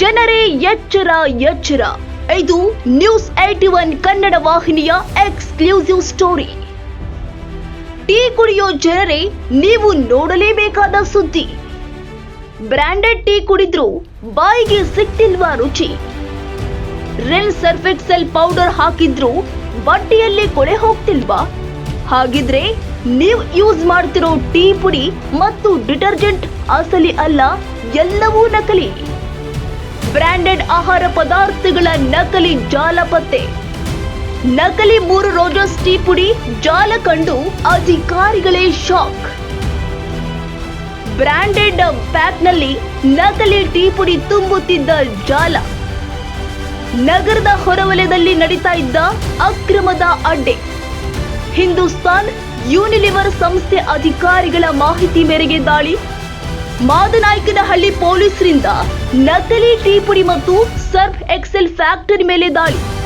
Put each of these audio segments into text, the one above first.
ಜನರೇ ಎಚ್ಚರ ಎಚ್ಚರ. ಇದು ನ್ಯೂಸ್ ಏಟಿ ಒನ್ ಕನ್ನಡ ವಾಹಿನಿಯ ಎಕ್ಸ್ಕ್ಲೂಸಿವ್ ಸ್ಟೋರಿ ಟೀ ಕುಡಿಯೋ ಜನರೇ ನೀವು ನೋಡಲೇಬೇಕಾದ ಸುದ್ದಿ. ಬ್ರ್ಯಾಂಡೆಡ್ ಟೀ ಕುಡಿದ್ರು ಬಾಯಿಗೆ ಸಿಕ್ತಿಲ್ವಾ ರುಚಿ? ರಿನ್ ಸರ್ಫೆಕ್ಸೆಲ್ ಪೌಡರ್ ಹಾಕಿದ್ರು ಬಟ್ಟೆಯಲ್ಲಿ ಕೊಳೆ ಹೋಗ್ತಿಲ್ವಾ? ಹಾಗಿದ್ರೆ ನೀವು ಯೂಸ್ ಮಾಡ್ತಿರೋ ಟೀ ಪುಡಿ ಮತ್ತು ಡಿಟರ್ಜೆಂಟ್ ಅಸಲಿ ಅಲ್ಲ, ಎಲ್ಲವೂ ನಕಲಿ. ಬ್ರಾಂಡೆಡ್ ಆಹಾರ ಪದಾರ್ಥಗಳ ನಕಲಿ ಜಾಲ ಪತ್ತೆ ನಕಲಿ ಮೂರು ರೋಜಸ್ ಟೀ ಪುಡಿ ಜಾಲ ಕಂಡು ಅಧಿಕಾರಿಗಳೇ ಶಾಕ್. ಬ್ರಾಂಡೆಡ್ ಪ್ಯಾಕ್ನಲ್ಲಿ ನಕಲಿ ಟೀ ಪುಡಿ ತುಂಬುತ್ತಿದ್ದ ಜಾಲ. ನಗರದ ಹೊರವಲಯದಲ್ಲಿ ನಡೀತಾ ಇದ್ದ ಅಕ್ರಮದ ಅಡ್ಡೆ. ಹಿಂದೂಸ್ತಾನ್ ಯೂನಿಲಿವರ್ ಸಂಸ್ಥೆ ಅಧಿಕಾರಿಗಳ ಮಾಹಿತಿ ಮೇರೆಗೆ ದಾಳಿ. ಮಾದನಾಯಕನಹಳ್ಳಿ ಪೊಲೀಸರಿಂದ ನಕಲಿ ಟೀ ಪುಡಿ ಮತ್ತು ಸರ್ಫ್ ಎಕ್ಸೆಲ್ ಫ್ಯಾಕ್ಟರಿ ಮೇಲೆ ದಾಳಿ.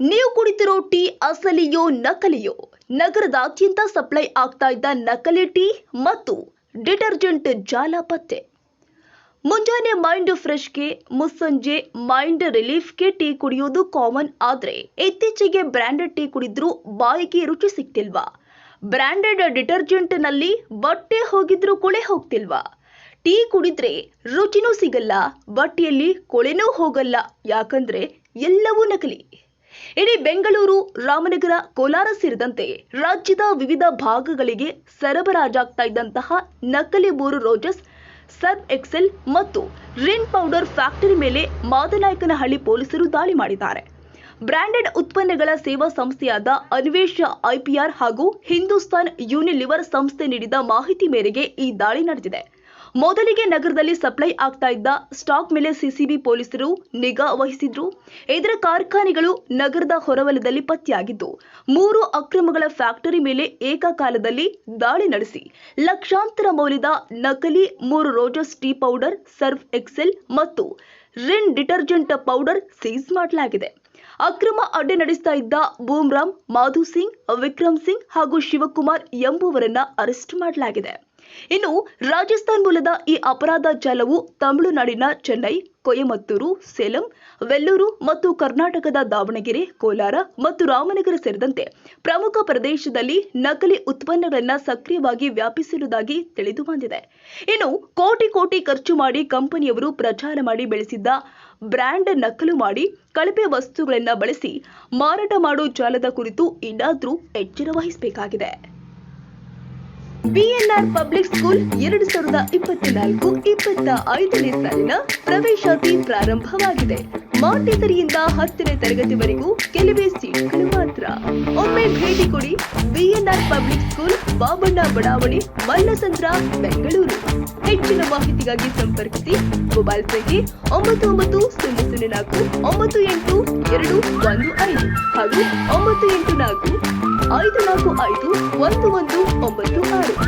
ನೀವು ಕುಡಿತಿರೋ ಟೀ ಅಸಲಿಯೋ ನಕಲಿಯೋ? ನಗರದಾದ್ಯಂತ ಸಪ್ಲೈ ಆಗ್ತಾ ಇದ್ದ ನಕಲಿ ಟೀ ಮತ್ತು ಡಿಟರ್ಜೆಂಟ್ ಜಾಲ ಪತ್ತೆ. ಮುಂಜಾನೆ ಮೈಂಡ್ ಫ್ರೆಶ್ಗೆ, ಮುಸ್ಸಂಜೆ ಮೈಂಡ್ ರಿಲೀಫ್ಗೆ ಟೀ ಕುಡಿಯೋದು ಕಾಮನ್. ಆದರೆ ಇತ್ತೀಚೆಗೆ ಬ್ರ್ಯಾಂಡೆಡ್ ಟೀ ಕುಡಿದ್ರೂ ಬಾಯಿಗೆ ರುಚಿ ಸಿಗ್ತಿಲ್ವಾ? ಬ್ರ್ಯಾಂಡೆಡ್ ಡಿಟರ್ಜೆಂಟ್ನಲ್ಲಿ ಬಟ್ಟೆ ಹೋಗಿದ್ರೂ ಕೊಳೆ ಹೋಗ್ತಿಲ್ವಾ? ಟೀ ಕುಡಿದ್ರೆ ರುಚಿನೂ ಸಿಗಲ್ಲ, ಬಟ್ಟೆಯಲ್ಲಿ ಕೊಳೆನೂ ಹೋಗಲ್ಲ. ಯಾಕಂದ್ರೆ ಎಲ್ಲವೂ ನಕಲಿ. ಇಡೀ ಬೆಂಗಳೂರು, ರಾಮನಗರ, ಕೋಲಾರ ಸೇರಿದಂತೆ ರಾಜ್ಯದ ವಿವಿಧ ಭಾಗಗಳಿಗೆ ಸರಬರಾಜಾಗ್ತಾ ಇದ್ದಂತಹ ನಕಲಿ ಬೋರು ರೋಜಸ್, ಸಬ್ ಎಕ್ಸೆಲ್ ಮತ್ತು ರಿನ್ ಪೌಡರ್ ಫ್ಯಾಕ್ಟರಿ ಮೇಲೆ ಮಾದನಾಯಕನಹಳ್ಳಿ ಪೊಲೀಸರು ದಾಳಿ ಮಾಡಿದ್ದಾರೆ. ಬ್ರಾಂಡೆಡ್ ಉತ್ಪನ್ನಗಳ ಸೇವಾ ಸಂಸ್ಥೆಯಾದ ಅನ್ವೇಷ ಐಪಿಆರ್ ಹಾಗೂ ಹಿಂದೂಸ್ತಾನ್ ಯೂನಿಲಿವರ್ ಸಂಸ್ಥೆ ನೀಡಿದ ಮಾಹಿತಿ ಮೇರೆಗೆ ಈ ದಾಳಿ ನಡೆದಿದೆ. ಮೊದಲಿಗೆ ನಗರದಲ್ಲಿ ಸಪ್ಲೈ ಆಗ್ತಾ ಇದ್ದ ಸ್ಟಾಕ್ ಮೇಲೆ ಸಿಸಿಬಿ ಪೊಲೀಸರು ನಿಗಾ ವಹಿಸಿದ್ರು. ಇದರ ಕಾರ್ಖಾನೆಗಳು ನಗರದ ಹೊರವಲಯದಲ್ಲಿ ಪತ್ತೆಯಾಗಿದ್ದು, ಮೂರು ಅಕ್ರಮಗಳ ಫ್ಯಾಕ್ಟರಿ ಮೇಲೆ ಏಕಕಾಲದಲ್ಲಿ ದಾಳಿ ನಡೆಸಿ. ಲಕ್ಷಾಂತರ ಮೌಲ್ಯದ ನಕಲಿ ಮೂರು Roses tea powder, Surf Excel ಮತ್ತು ರಿನ್ ಡಿಟರ್ಜೆಂಟ್ ಪೌಡರ್ ಸೀಸ್ ಮಾಡಲಾಗಿದೆ. ಅಕ್ರಮ ಅಡ್ಡೆ ನಡೆಸ್ತಾ ಇದ್ದ ಬೂಮ್ರಾಮ್, ಮಾಧು ಸಿಂಗ್, ವಿಕ್ರಮ್ ಸಿಂಗ್ ಹಾಗೂ ಶಿವಕುಮಾರ್ ಎಂಬುವರನ್ನ ಅರೆಸ್ಟ್ ಮಾಡಲಾಗಿದೆ. ಇನ್ನು ರಾಜಸ್ಥಾನ್ ಮೂಲದ ಈ ಅಪರಾಧ ಜಾಲವು ತಮಿಳುನಾಡಿನ ಚೆನ್ನೈ, ಕೊಯಮತ್ತೂರು, ಸೇಲಂ, ವೆಲ್ಲೂರು ಮತ್ತು ಕರ್ನಾಟಕದ ದಾವಣಗೆರೆ, ಕೋಲಾರ ಮತ್ತು ರಾಮನಗರ ಸೇರಿದಂತೆ ಪ್ರಮುಖ ಪ್ರದೇಶದಲ್ಲಿ ನಕಲಿ ಉತ್ಪನ್ನಗಳನ್ನು ಸಕ್ರಿಯವಾಗಿ ವ್ಯಾಪಿಸಿರುವುದಾಗಿ ತಿಳಿದು ಬಂದಿದೆ. ಇನ್ನು ಕೋಟಿ ಕೋಟಿ ಖರ್ಚು ಮಾಡಿ ಕಂಪನಿಯವರು ಪ್ರಚಾರ ಮಾಡಿ ಬೆಳೆಸಿದ್ದ ಬ್ರ್ಯಾಂಡ್ ನಕಲು ಮಾಡಿ ಕಳಪೆ ವಸ್ತುಗಳನ್ನು ಬಳಸಿ ಮಾರಾಟ ಮಾಡೋ ಜಾಲದ ಕುರಿತು ಇನ್ನಾದರೂ ಎಚ್ಚರ ವಹಿಸಬೇಕಾಗಿದೆ. ಬಿಎನ್ಆರ್ ಪಬ್ಲಿಕ್ ಸ್ಕೂಲ್ ಎರಡು ಸಾವಿರದ ಇಪ್ಪತ್ನಾಲ್ಕು ಇಪ್ಪತ್ತ ಐದನೇ ಸಾಲಿನ ಪ್ರವೇಶಾತಿ ಪ್ರಾರಂಭವಾಗಿದೆ. ಮಾಂಟೇಸರಿಯಿಂದ ಹತ್ತನೇ ತರಗತಿವರೆಗೂ ಕೆಲವೇ ಸೀಟ್ಗಳು ಮಾತ್ರ. ಒಮ್ಮೆ ಭೇಟಿ ಕೊಡಿ ಬಿಎನ್ಆರ್ ಪಬ್ಲಿಕ್ ಸ್ಕೂಲ್ ಬಾಬಣ್ಣ ಬಡಾವಣೆ, ಮಲ್ಲಸಂದ್ರ, ಬೆಂಗಳೂರು. ಹೆಚ್ಚಿನ ಮಾಹಿತಿಗಾಗಿ ಸಂಪರ್ಕಿಸಿ. ಮೊಬೈಲ್ ಸಂಖ್ಯೆ ಒಂಬತ್ತು ಒಂಬತ್ತು ಸೊನ್ನೆ ಸೊನ್ನೆ ನಾಲ್ಕು ಒಂಬತ್ತು ಎಂಟು ಎರಡು ಒಂದು ಐದು ಹಾಗೂ ಒಂಬತ್ತು ಎಂಟು ನಾಲ್ಕು ಐದು ನಾಲ್ಕು ಐದು ಒಂದು ಒಂದು ಒಂಬತ್ತು ಆರು.